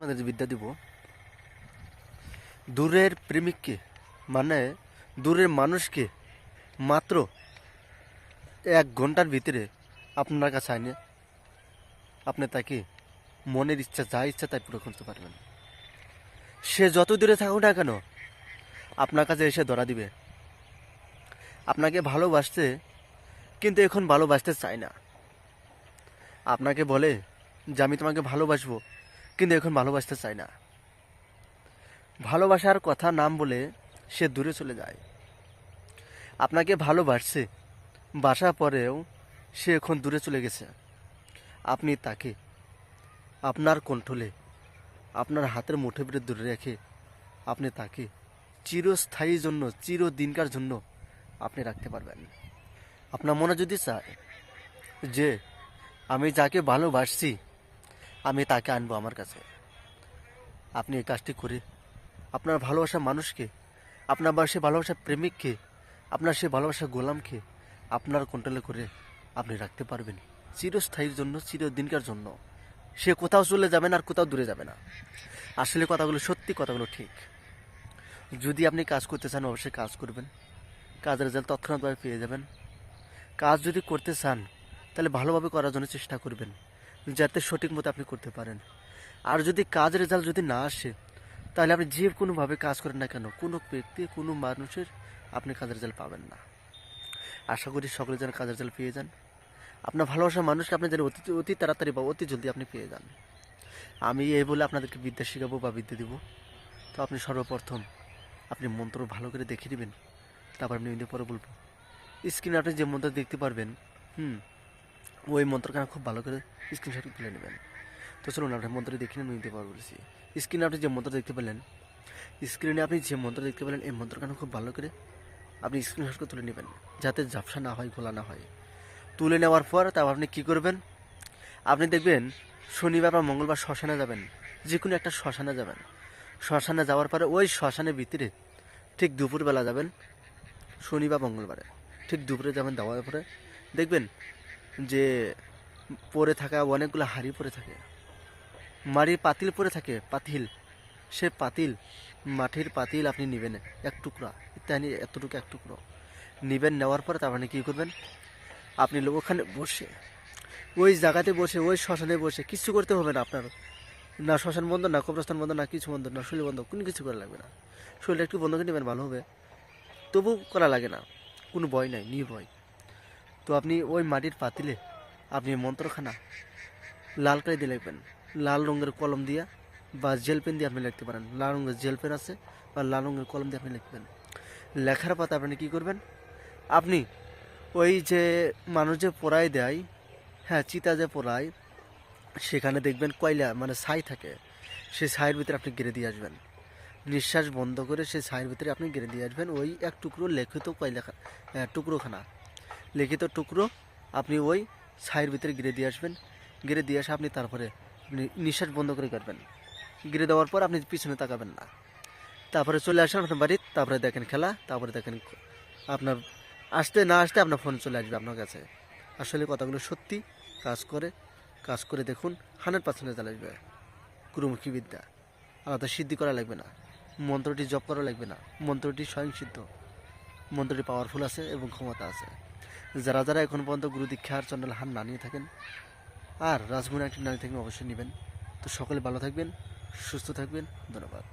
আপনাদের বিদ্যা দিব, দূরের প্রেমিককে মানে দূরের মানুষকে মাত্র এক ঘণ্টার ভিতরে আপনার কাছে আইনে, আপনি তাকে মনের ইচ্ছা, যা ইচ্ছা তাই পুরো করতে পারবেন। সে যত দূরে থাকুক না কেন, আপনার কাছে এসে ধরা দিবে। আপনাকে ভালোবাসতে, কিন্তু এখন ভালোবাসতে চায় না। আপনাকে বলে যে, আমি তোমাকে ভালোবাসবো। কিন্তু এখন ভালোবাসতে চায় না। ভালোবাসার কথা নাম বলে সে দূরে চলে যায়। আপনাকে ভালোবাসছে বাসা পরেও সে এখন দূরে চলে গেছে। আপনি তাকে, আপনার কণ্ঠলে, আপনার হাতের মুঠে ভিতরে দূরে রেখে আপনি তাকে চিরস্থায়ী জন্য, চিরদিনকার জন্য আপনি রাখতে পারবেন। আপনার মনে যদি চায় যে, আমি যাকে ভালোবাসছি আমি তাকে আনব আমার কাছে। আপনি এই কাজটি করে আপনার ভালোবাসা মানুষকে, আপনার বা সে ভালোবাসা প্রেমিককে, আপনার সে ভালোবাসা গোলামকে আপনার কন্ট্রোলে করে আপনি রাখতে পারবেন। চিরস্থায়ীর জন্য, চিরদিনকার জন্য। সে কোথাও চলে যাবে না আর কোথাও দূরে যাবে না। আসলে কথাগুলো সত্যি, কথাগুলো ঠিক। যদি আপনি কাজ করতে চান, অবশ্যই কাজ করবেন। কাজের রেজাল্ট তৎক্ষণাৎভাবে পেয়ে যাবেন। কাজ যদি করতে চান, তাহলে ভালোভাবে করার জন্য চেষ্টা করবেন। যাতে সঠিক মতো আপনি করতে পারেন। আর যদি কাজের রেজাল্ট যদি না আসে, তাহলে আপনি যে কোনোভাবে কাজ করেন না কেন, কোনো ব্যক্তি, কোনো মানুষের আপনি কাজের রেজাল্ট পাবেন না। আশা করি সকলে যেন কাজের রেজাল্ট পেয়ে যান। আপনার ভালোবাসার মানুষকে আপনি যেন অতি অতি তাড়াতাড়ি বা অতি জলদি আপনি পেয়ে যান। আমি এই বলে আপনাদেরকে বিদ্যা শেখাবো বা বিদ্যা দিব। তো আপনি সর্বপ্রথম আপনি মন্ত্র ভালো করে দেখে নেবেন। তারপর কিন্তু পরে বলব। স্ক্রিনে আপনি যে মন্ত্র দেখতে পারবেন, হুম ওই মন্ত্রখানা খুব ভালো করে স্ক্রিনশট তুলে নেবেন। তো চলুন আপনি মন্ত্র দেখে নিতে পারব বলেছি। স্ক্রিনে আপনি যে মন্ত্র দেখতে পেলেন স্ক্রিনে আপনি যে মন্ত্র দেখতে পেলেন, এই মন্ত্রখানা খুব ভালো করে আপনি স্ক্রিনশট করে তুলে নেবেন, যাতে ঝাপসা না হয়, গোলা না হয়। তুলে নেওয়ার পর তারপর আপনি কী করবেন? আপনি দেখবেন, শনিবার বা মঙ্গলবার শ্মশানে যাবেন যে কোনো একটা শ্মশানে যাবেন। শ্মশানে যাওয়ার পরে ওই শ্মশানের ভিতরে ঠিক দুপুরবেলা যাবেন, শনি বা মঙ্গলবারে। ঠিক দুপুরে যাবেন, দেওয়ার পরে দেখবেন যে পরে থাকা, অনেকগুলো হাড়ি পরে থাকে। মাড়ির পাতিল পরে থাকে, পাতিল। সে পাতিল, মাটির পাতিল আপনি নেবেন এক টুকরা, ইত্যাদি, এতটুকু এক টুকরো। নেবেন, নেওয়ার পরে তারপরে আপনি কী করবেন? আপনি ওখানে বসে, ওই জায়গাতে বসে, ওই শ্মশানে বসে কিছু করতে হবে না আপনার। না শ্মশান বন্ধ, না কবরস্থান বন্ধ, না কিছু বন্ধ, না শরীর বন্ধ, কোনো কিছু করা লাগবে না। শরীরটা একটু বন্ধ করে নেবেন, ভালো হবে। তবু করা লাগে না। কোনো ভয় নাই, নির্ভয়। তো আপনি ওই মাটির পাতিলে আপনি মন্ত্রখানা লাল করে দিয়ে লিখবেন। লাল রঙের কলম দিয়া বা জেল পেন দিয়ে আপনি লিখতে পারেন। লাল রঙের জেল পেন আছে বা লাল রঙের কলম দিয়ে আপনি লিখবেন। লেখার পাতা আপনি কী করবেন? আপনি ওই যে মানুষ যে পোড়ায় দেয় হ্যাঁ চিতা যে পোড়ায়, সেখানে দেখবেন কয়লা মানে ছাই থাকে। সেই ছাইয়ের ভিতরে আপনি গেড়ে দিয়ে আসবেন। নিঃশ্বাস বন্ধ করে সেই ছাইয়ের ভিতরে আপনি গেড়ে দিয়ে আসবেন। ওই এক টুকরো লেখিত কয়লা টুকরোখানা। লিখিত টুকরো আপনি ওই ছাইয়ের ভিতরে গিরে দিয়ে আসবেন। গিরে দিয়ে আসে আপনি তারপরে নিঃশ্বাস বন্ধ করে করবেন গিরে দেওয়ার পর আপনি পিছনে তাকাবেন না। তারপরে চলে আসেন আপনার বাড়ির, তারপরে দেখেন খেলা, তারপরে দেখেন আপনার আসতে না আসতে আপনার ফোন চলে আসবে আপনার কাছে। আসলে কথাগুলো সত্যি, কাজ করে কাজ করে দেখুন, হান্ড্রেড পার্সেন্ট রেজাল্ট আসবে। গুরুমুখী বিদ্যা। আলাদা সিদ্ধি করা লাগবে না। মন্ত্রটি জপ করা লাগবে না। মন্ত্রটি স্বয়ং সিদ্ধ। মন্ত্রটি পাওয়ারফুল আছে এবং ক্ষমতা আছে। যারা যারা এখন পর্যন্ত গুরু দীক্ষার চন্ডাল হান না নিয়ে থাকেন আর রাজগুণ একটি নারী থাকবেন অবশ্যই নেবেন, তো সকলে ভালো থাকবেন, সুস্থ থাকবেন, ধন্যবাদ।